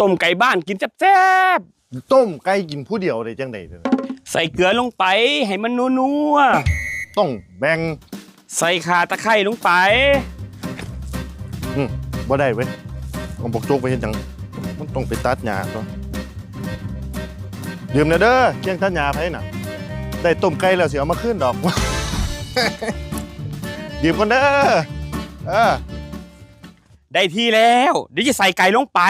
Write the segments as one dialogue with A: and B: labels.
A: ต้มไก่บ้านกินแซ่บ
B: ต้มไก่กินผู้เดียวได้จังไดเด้อ
A: ๆใส่เกลือลงไปให้มันนัว
B: ต้องแบ่ง
A: ๆใส่ข่าตะไคร้ลงไป
B: อืมบ่ได้เว้ยเอาบอกโจกไปเฮ็ดหยังมันต้องไปตัดหญ้าตัวยืมแน่เด้อเคียงตัดหญ้าไผน่ะ ได้ต้มไก่แล้วสิเอามาคืนดอก ยืมก่อนเด้อเออ
A: ได้ที่แล้วเดี๋ยวจะใส่ไก่ลงไป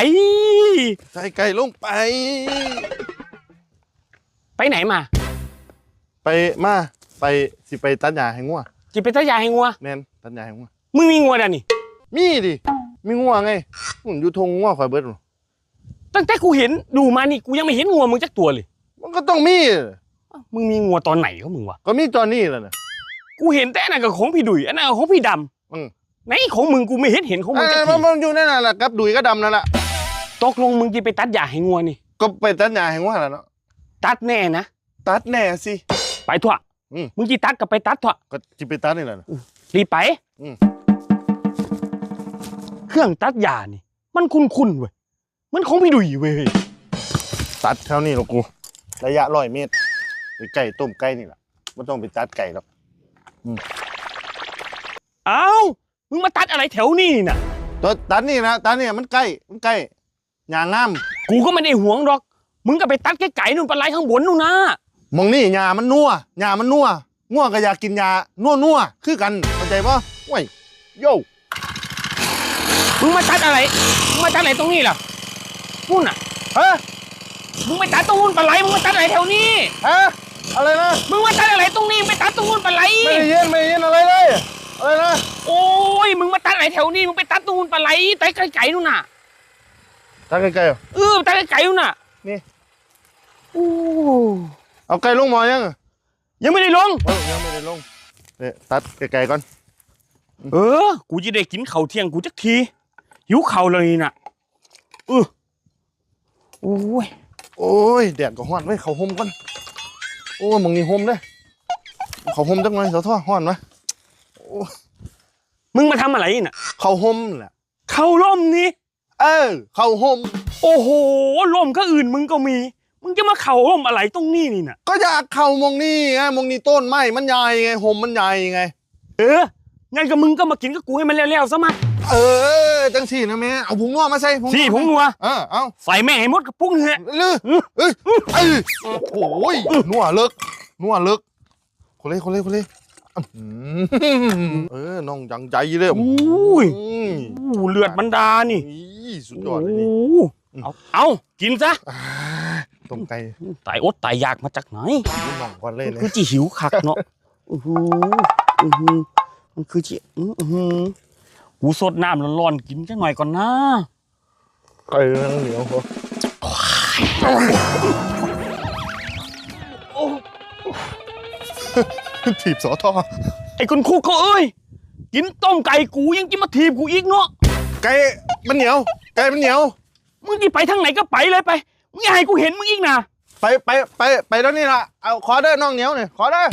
B: ใส่ไก่ลงไป
A: ไปไหนมา
B: ไปมาไปสิไปตัดหญ้าให้งัว
A: จิไปตะยายให้งัว
B: แม่นตัดหญ้าให้งัว
A: มึงมีงัวด่ะนี่
B: มีดิมีงัวไงผมอยู่ทงงัวข่อยเบิด
A: ตั้งแต่กูเห็นดูมานี่กูยังไม่เห็นงัวมึงจักตัวเลย
B: มันก็ต้องมี
A: อ้าวมึงมีงัวตอนไหนเขามึงวะ
B: ก็มีตอนนี้แหละนะ
A: กูเห็นแต่อันนั้นกับของพี่ดุยอันนั้นกับของพี่ด
B: อืมำ
A: ไหนของมึงกูไม่เห็นเห็นของมึงจัก
B: อ่า
A: ที
B: มันมันอยู่นั่นน่ะแหละกับดุยก็ดำนั่นแหละ
A: ตกลงมึงจะไปตัดหญ้าให้งัวนี่
B: ก็ไปตัดหญ้าให้งัวแล้วเนาะ
A: ตัดแน่นะ
B: ตัดแน่สิ
A: ไปทั่ว
B: อืม
A: มึงจีตัดกับไปตัดทั่ว
B: ก็จิไปตัดนี่แหละนะ
A: รีบไป
B: อืม
A: เครื่องตัดหญ้านี่ มันคุ้นๆเว้ยมันของพี่ดุยเว้ย
B: ตัดเท่านี้หรอกกูระยะร้อยเมตรไปไก่ต้มไก่นี่แหละไม่ต้องไปตัดไก่หรอก
A: เอ้า มึงมาตัดอะไรแถวนี้น่ะ
B: ตัวตัดนี่นะตัดนี่มันใกล้มันใกล้หญ้างาม
A: กูก็ไม่ได้หวงหรอก มึงก็ไปตัดไก่ๆนู่นปลาไหลข้างบนนู่นนะ
B: มองนี่หญ้ามันนัวหญ้ามันนัวงัวก็อยากกินหญ้านัวนัวๆคือกันเข้าใจปะว้ยโย่
A: มึงมาตัดอะไร มึงมาตัดอะไรตรงนี้ล่ะนู่นน่ะ
B: ฮะ
A: มึงไปตัดตรงนู้นปลาไหล มึงมาตัดอะไรแถวนี้
B: ฮะอะไรนะ
A: มึงมาตัดอะไรตรงนี้ ไปตัดตรงนู้นปลาไหล
B: ไม่ได้ยินไม่ได้ยินอะไรเลยอะไรนะ
A: โอ้ ยมึงมาตัดอะไรแถวนี้มึงไปตัดตรงนู้นปลาไหลตัดไก่ๆนู่นน่ะ
B: ตัดไก่ๆเหรอ
A: เออตัดไก่ๆนู่นน่ะ
B: นี่
A: โอ้
B: เอาไก่ลงหมอยัง
A: ยังไม่ได้ลง
B: เออยังไม่ได้ลงเนี่ยตัดไก่ๆก่อน
A: เออ กูจะได้กินข้าวเที่ยงกูจักทีหิวข้าวเลยน่ะเออโอ้ย
B: โอ้ยแดดก็ฮ้อนไว้ยเขาห่มก่อนโอ้ยมึงนี่ห่มเด้อเขาห่มจังหน่อยเสาท่อฮ้อนวะ
A: มึ งมาทำอะไรน่ะ
B: เขาห่มแหละ
A: เข้าร่มนี่
B: เออ เขาห่ม
A: โอ้โหร่มก็อื่นมึงก็มี มึงจะมาเข่าร่มอะไรตรงนี้นี่น่ะ
B: ก็อยากเข้ามองนี่ไงมองนี่ต้นไม้มันใหญ่ไงห่มมันใหญ่ไง
A: เออ งั้นก็มึงก็มากินกับกูให้มันแล้วๆซะมา
B: เออจังสี่นะแม่เอาผงนัวมาใส่ผง
A: สี่ผงนัว
B: เออเอา
A: ใส่แม่งให้หมดกับปุ้งเหือะ
B: เลือเอ้ยเอ้ยโอ้ยนัวเลิกนัวเลิกคนเล่คนเล่คนเล่อื้อหือ เออน้องยังใจเลย
A: อุ้ย
B: อืม
A: อู้เลือดบรรดานี่
B: อีสุดยอดเลยนี่
A: โอ้เอาเอากินซะ
B: อ่าต้มไก่
A: ตายอดตายอยากมาจากไหน
B: ลูกน้องก่อนเลย
A: มัน
B: เลย
A: คือจีหิวคักเนาะอือหืออือหือมันคือจีอื้อหือกูสดน้ำร้อนๆกินจังหน่อยก่อนนะ
B: ไก่นั่งเหนียวเหรอ ถีบสอทอ
A: ไอ้คนคุกเขาเอ้ยกินต้มไก่กูยังจะมาทีบกูอีกเนาะ
B: ไก่มันเหนียว ไก่มันเหนียว
A: มึงจะไปทางไหนก็ไปเลยไปมึงอย่าให้กูเห็นมึงอีกนะ
B: ไปไปไปไปแล้วนี่ละเอาขอเด้อน้องเหนียวหน่อยขอเด้อ